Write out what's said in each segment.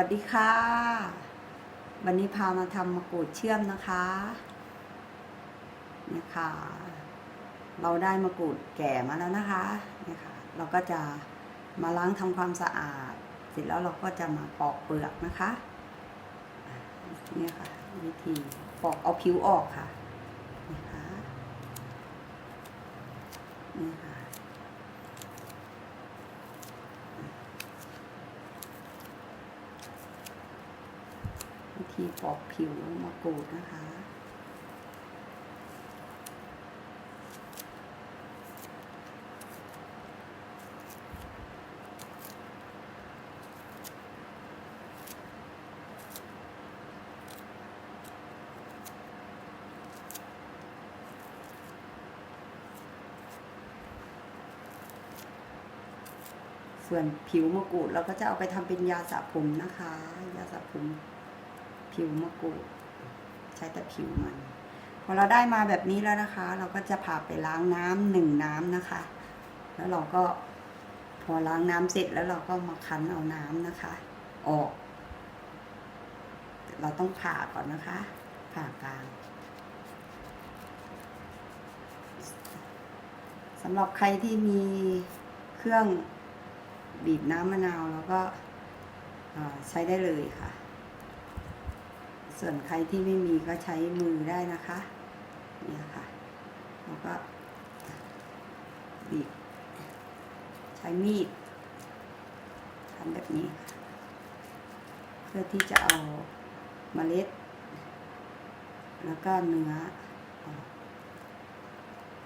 วัสดีค่ะ วันนี้พามาทำมะกรูดเชื่อมนะคะนี่ค่ะ เราได้มะกรูดแก่มาแล้วนะคะนี่ค่ะ เราก็จะมาล้างทำความสะอาด เสร็จแล้วเราก็จะมาปอกเปลือกนะคะเนี่ยค่ะ วิธีปอกเอาผิวออกค่ะนะคะนี่ค่ะ วิธีปอกผิวมะกรูดนะคะส่วนผิวมะกรูดเราก็จะเอาไปทำเป็นยาสระผมนะคะ ยาสระผม ผิวมะกรูดใช้แต่ผิวมัน พอเราได้มาแบบนี้แล้วนะคะ เราก็จะพาไปล้างน้ำหนึ่งน้ำนะคะ แล้วเราก็พอล้างน้ำเสร็จแล้วเราก็มาคั้นเอาน้ำนะคะ ออก เราต้องผ่าก่อนนะคะ ผ่ากลางสำหรับใครที่มีเครื่องบีบน้ำมะนาวแล้วก็ใช้ได้เลยค่ะ ส่วนใครที่ไม่มีก็ใช้มือได้นะคะ เนี่ยค่ะแล้วก็บีบใช้มีดทำแบบนี้ เพื่อที่จะเอาเมล็ด แล้วก็เนื้อ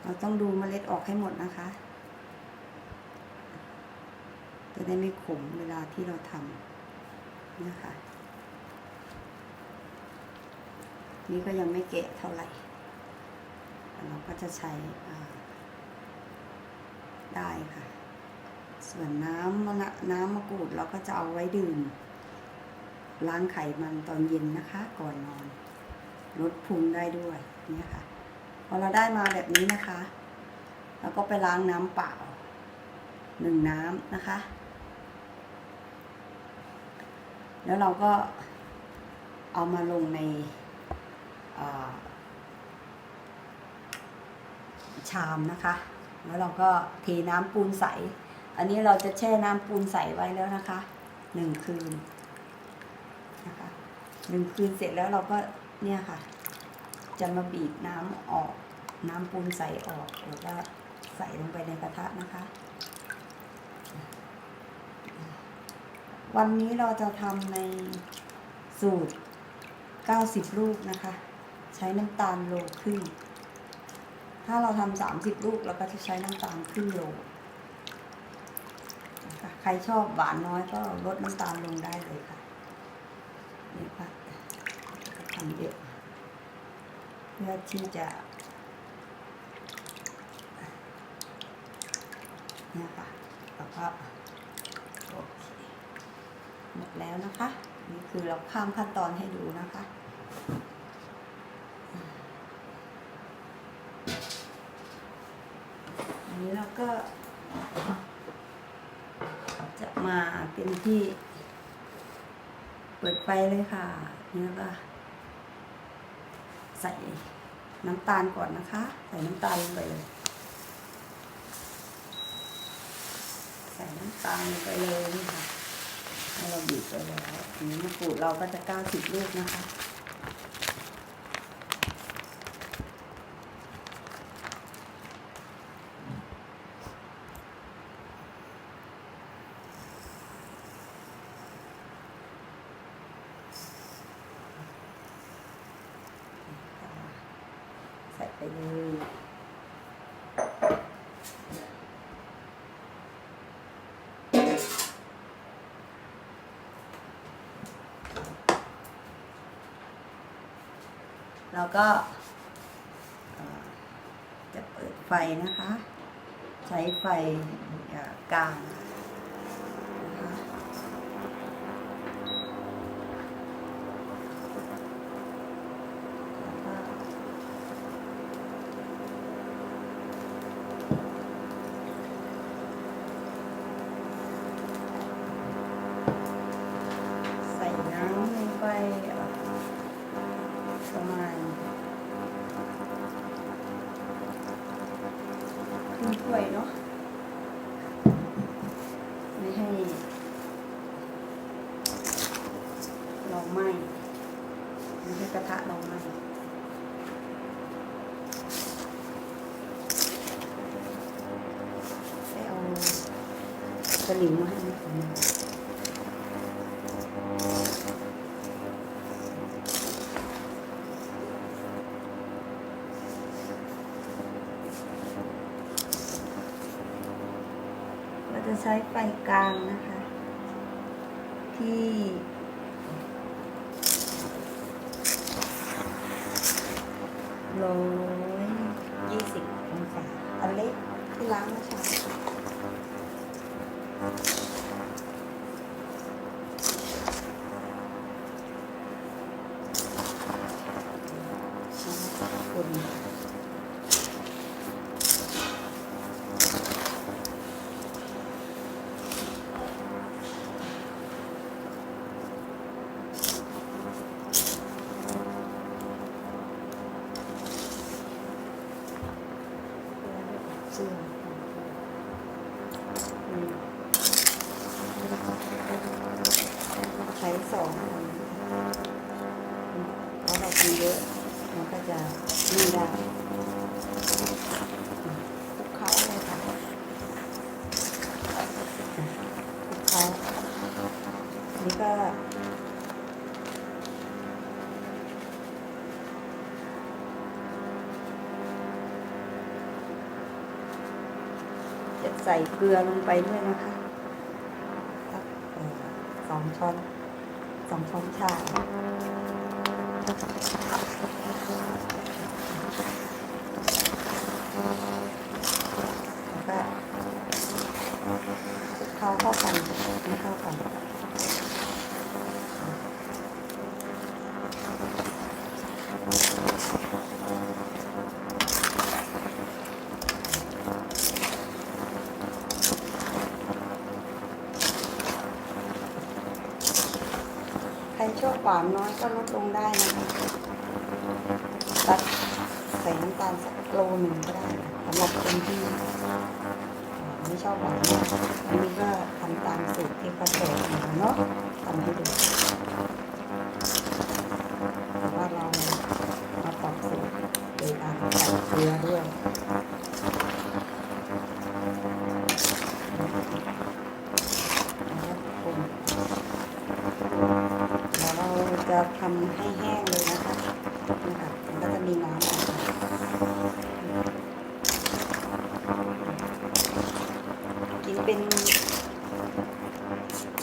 เราต้องดูเมล็ดออกให้หมดนะคะจะได้ไม่ขมเวลาที่เราทำนะคะ นี่ก็ยังไม่เกะเท่าไหร่ เราก็จะใช้ได้ค่ะ ส่วนน้ำมะนะน้ำมะกรูดเราก็จะเอาไว้ดื่ม ล้างไขมันตอนเย็นนะคะ ก่อนนอนลดพุงได้ด้วยเนี่ยค่ะ พอเราได้มาแบบนี้นะคะ แล้วก็ไปล้างน้ำเปล่าหนึ่งน้ำนะคะ แล้วเราก็เอามาลงใน ชามนะคะ แล้วเราก็เทน้ำปูนใส อันนี้เราจะแช่น้ำปูนใสไว้แล้วนะคะหนึ่งคืนนะคะหนึ่งคืนเสร็จแล้วเราก็เนี่ยค่ะ จะมาบีบน้ำออก น้ำปูนใสออกแล้วก็ใส่ลงไปในกระทะนะคะ วันนี้เราจะทำในสูตร 90 ลูกนะคะ ช้น้ำตาลโลครึ่ง ถ้าเราทำ30ลูกเราก็จะใช้น้ำตาลครึ่งโลนะคะใครชอบหวานน้อยก็ลดน้ำตาลลงได้เลยค่ะนี่ค่ะทำเยอะเพื่อที่จะเนี่ยค่ะแล้วก็โอเคหมดแล้วนะคะ นี่คือเราข้ามขั้นตอนให้ดูนะคะ ก็ จะมาเป็นที่ เปิดไฟเลยค่ะ นี่แล้วก็ใส่น้ำตาลก่อนนะคะ ใส่น้ำตาลลงไปเลย ใส่น้ำตาลลงไปเลยนี่ค่ะให้เราบีบไปแล้วนี้มะกรูดเราก็จะ90ลูกนะคะ ใส่ไปเลย เราก็จะเปิดไฟนะคะ ใช้ไฟกลางนะคะแล้วก็ใส่ เอ่อประมาณ ครึ่งถ้วยเนาะไม่ให้เราไหม้ไม่ให้กระทะเราไหม้ไปเอาสลิงมาให้ จะใช้ไฟกลางนะคะ ที่ร้อยยี่สิบองศาอันเล็กที่ล้างเมื่อเช้า ใส่เกลือลงไปด้วยนะคะสองช้อนสองช้อนชาแล้วก็เข้าเข้ากันไม่เข้ากัน ใครชอบห วานน้อยก็ลดลงได้นะคะตัดใส่น้ำตาลสักโลหนึ่งก็ได้สำหรับคนที่ไม่ชอบหวานมากอันนี้ก็ทำตามสูตรที่เขาบอกมาเนาะทำให้ดู ทำให้แห้งเลยนะคะนี่ค่ะมันก็จะมีน้ำออกมากินเป็น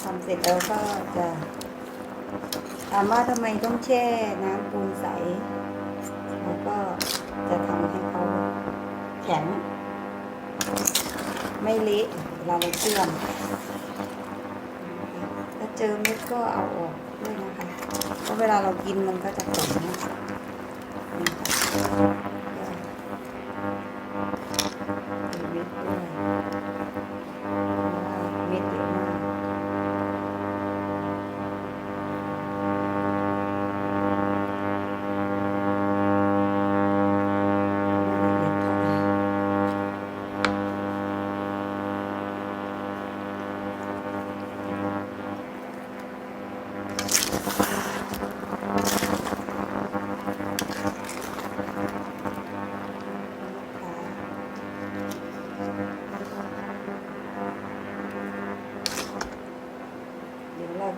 ทำเสร็จแล้วก็จะถามว่าทำไมต้องแช่น้ำปูนใส แล้วก็จะทำให้เขาแข็ง ไม่เละเวลาเราเชื่อม เจอเม็ดก็เอาออกด้วยนะคะ เพราะเวลาเรากินมันก็จะแข็งนะคะ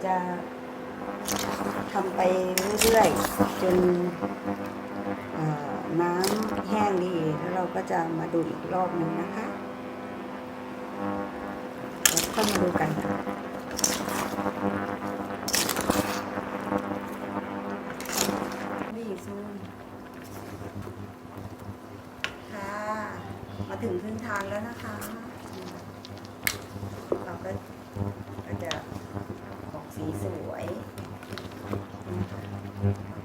จะทำไปเรื่อยๆจนน้ำแห้งดีแล้วเราก็จะมาดูอีกรอบหนึ่งนะคะแล้วก็มาดูกันนี่ซูมค่ะ มาถึงครึ่งทางแล้วนะคะเราก็จะ สีสวย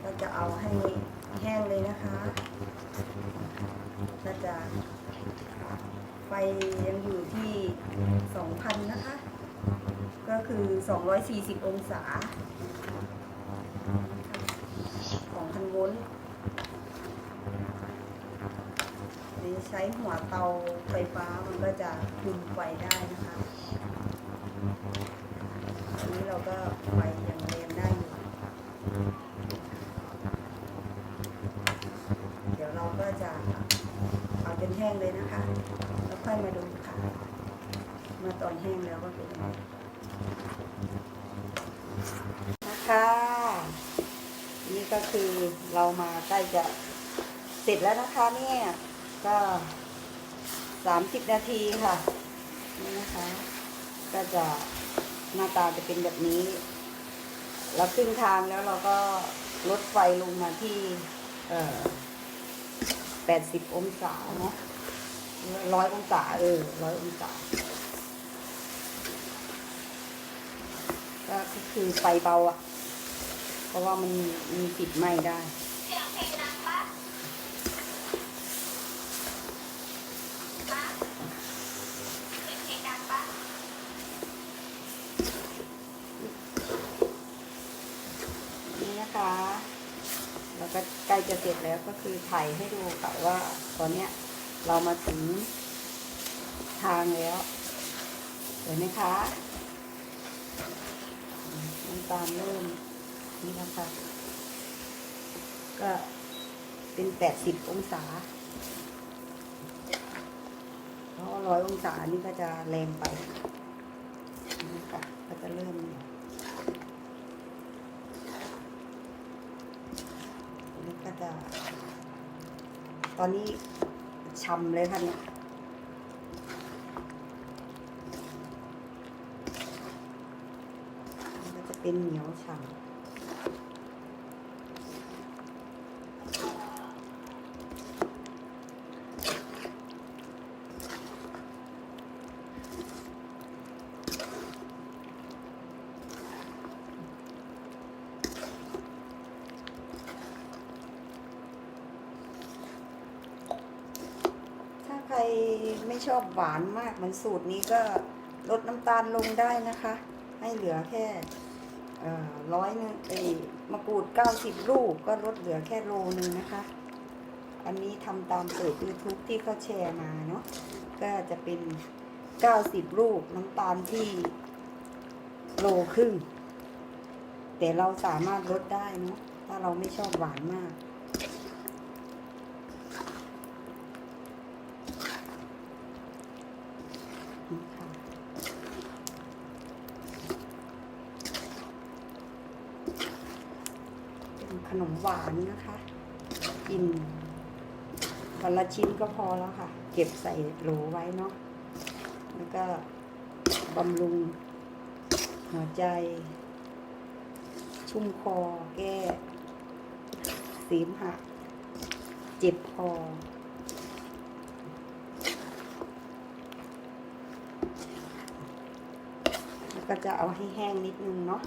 เราจะเอาให้แห้งเลยนะคะก็จะไฟยังอยู่ที่ 2,000 นะคะ ก็คือ 240 องศา 2,000 โวลต์หรือใช้หัวเตาไฟฟ้ามันก็จะคุมไฟได้นะคะอันนี้เราก็ไฟยังแรงได้อยู่ เดี๋ยวเราก็จะเอาจนแห้งเลยนะคะ แล้วค่อยมาดูค่ะ มาตอนแห้งแล้วก็เป็นยังไงนะคะ นี่ก็ คือเรามาใกล้จะเสร็จแล้วนะคะเนี่ยก็สามสิบนาทีค่ะนี่นะคะ ก็จะหน้าตาจะเป็นแบบนี้เราครึ่งทางแล้วเราก็ลดไฟลงมาที่เอ่อแปดสิบองศาเนาะร้อยองศาเออร้อยองศาก็คือไฟเบาอะ ราะว่ามันมีติดไหม้ได้นี่นะคะแล้วก็ใกล้จะเสร็จแล้วก็คือถ่ายให้ดูค่ะว่าตอนเนี้ยเรามาถึงทางแล้วเห็นไหมคะน้ำตาลเริ่ม นี่นะคะ ก็เป็นแปดสิบองศา เพราะร้อยองศานี่ก็จะแรงไปนี่ค่ะก็จะเริ่มนี่ก็จะ ตอนนี้ช่ำเลยค่ะเนี่ยก็จะเป็นเหนียวฉ่ำถ้าใครไม่ชอบ หวานมากเหมือนสูตรนี้ก็ลดน้ำตาลลงได้นะคะ ให้เหลือแค่ร้อยนึงเอ้มะกรูดเก้าสิบลูกก็ลดเหลือแค่โลนึงนะคะ อันนี้ทำตามสูตร YouTube ที่เขาแชร์มาเนาะก็จะเป็นเก้าสิบลูกน้ำตาลที่โลครึ่งแต่เราสามารถลดได้เนาะถ้าเราไม่ชอบหวานมาก นี่ค่ะเป็น ขนมหวานนะคะกินวันละชิ้นก็พอแล้วค่ะ เก็บใส่โหลไว้เนาะแล้วก็บำรุงหัวใจ ชุ่มคอแก้เสีมหักเจ็บคอแล้วก็จะเอาให้แห้งนิดนึงเนาะ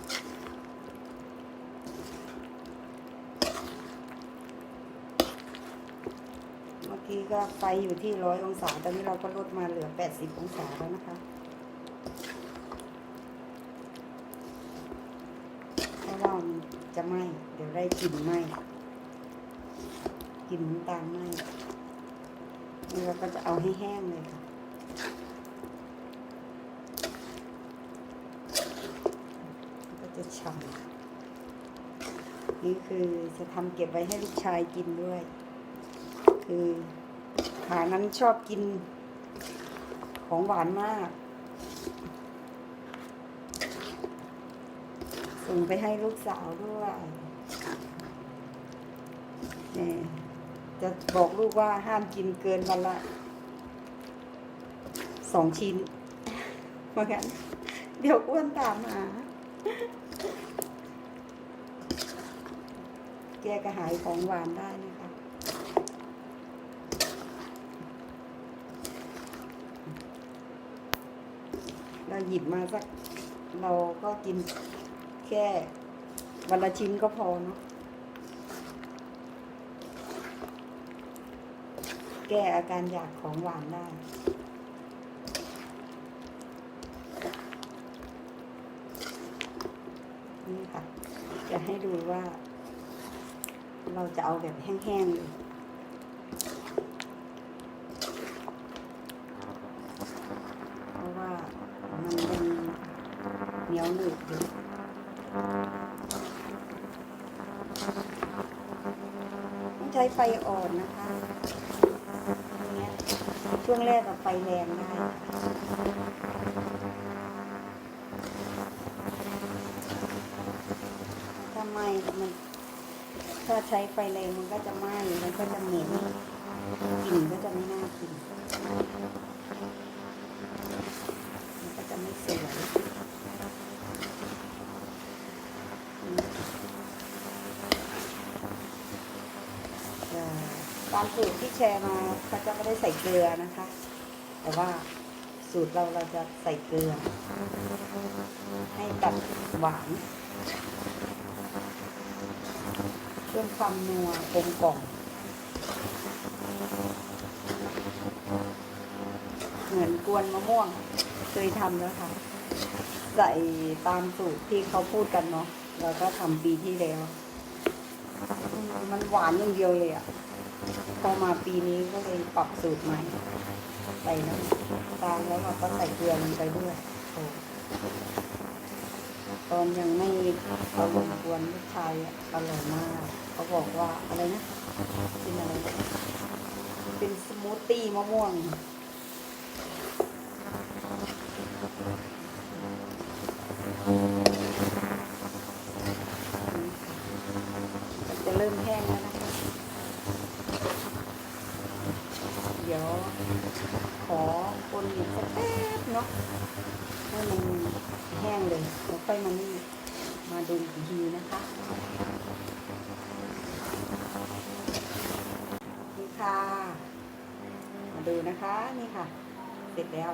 เมื่อ กี้ก็ไฟอยู่ที่ร้อยองศา ตอนนี้เราก็ลดมาเหลือแปดสิบองศาแล้วนะคะเพราะว่ามันจะไหม้เดี๋ยวได้กลิ่นไหม้กลิ่นน้ำตาลไหม้นี่เราก็จะเอาให้แห้งเลยค่ะก็จะฉ่ำนี่คือจะทำเก็บไว้ให้ลูกชายกินด้วย คือขานั้นชอบกินของหวานมาก ส่งไปให้ลูกสาวด้วยจะบอกลูกว่าห้ามกินเกินวันละสองชิ้นเพราะงั้น เดี๋ยวอ้วนตามมาแกกระหายของหวานได้นะคะ เรา หยิบมาสัก เราก็กินแค่วันละชิ้นก็พอเนาะแก้อาการอยากของหวานได้นี่ค่ะ จะให้ดูว่า เราจะเอาแบบแห้งๆเลย ช้ไฟอ่อนนะคะเงี้ยช่วงแรกกับไฟแรงได้ค่ะถ้าไหมมันถ้าใช้ไฟแรงมันก็จะไหม้มันก็จะเหม็นกลิ่นก็จะไม่น่ากินก็จะไม่สวยเอ่อ ตามสูตรที่แชร์มาเขาจะไม่ได้ใส่เกลือนะคะ แต่ว่าสูตรเราเราจะใส่เกลือ ให้ตัดหวานเพิ่มความนัวกลมกล่อมเหมือนกวนมะม่วงเคยทำแล้วค่ะ ใส่ตามสูตรที่เขาพูดกันเนาะเราก็ทำปีที่แล้วมมันหวานอย่างเดียวเลยอะ พอมาปีนี้ก็เลยปรับสูตรใหม่ใส่น้ำตาลแล้วเราก็ใส่เกลือลงไปด้วยตอนยังไม่เอาลงกวนลูกชายอะอร่อยมาก เขาบอกว่าอะไรนะเป็นอะไร เป็นสมูทตี้มะม่วง นะคะนี่ค่ะ มาดูนะคะนี่ค่ะ เสร็จแล้ว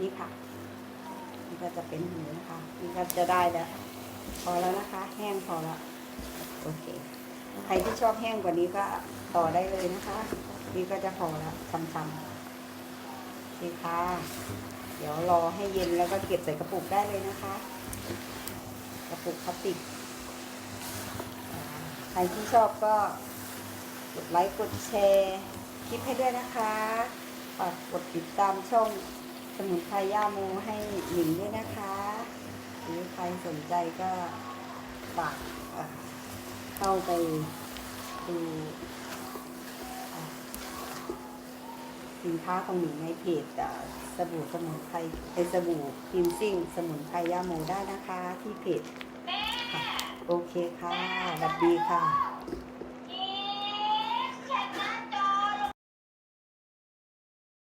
นี่ค่ะ นี่ก็จะเป็นอย่างนี้นะคะ นี่ก็จะได้แล้ว พอแล้วนะคะ แห้งพอแล้วโอเค ใครที่ชอบแห้งกว่านี้ก็ต่อได้เลยนะคะ นี่ก็จะพอแล้วช้ำๆนี่ค่ะ เดี๋ยวรอให้เย็นแล้วก็เก็บใส่กระปุกได้เลยนะคะ กระปุกพลาสติก รที่ชอบก็กดไลค์กดแชร์คลิปให้ด้วยนะคะฝากกดติดตามช่องสมุนไพรย่าโมให้หญิงด้วยนะคะหรือใครสนใจก็ฝากเข้าไปดูสินค้าของหญิงในเพจสบู่สมุนไพรเป็นสบู่คินซิ่ง สมุนไพรย่าโมได้นะคะ ที่เพจ โอเคค่ะสวัสดีค่ะ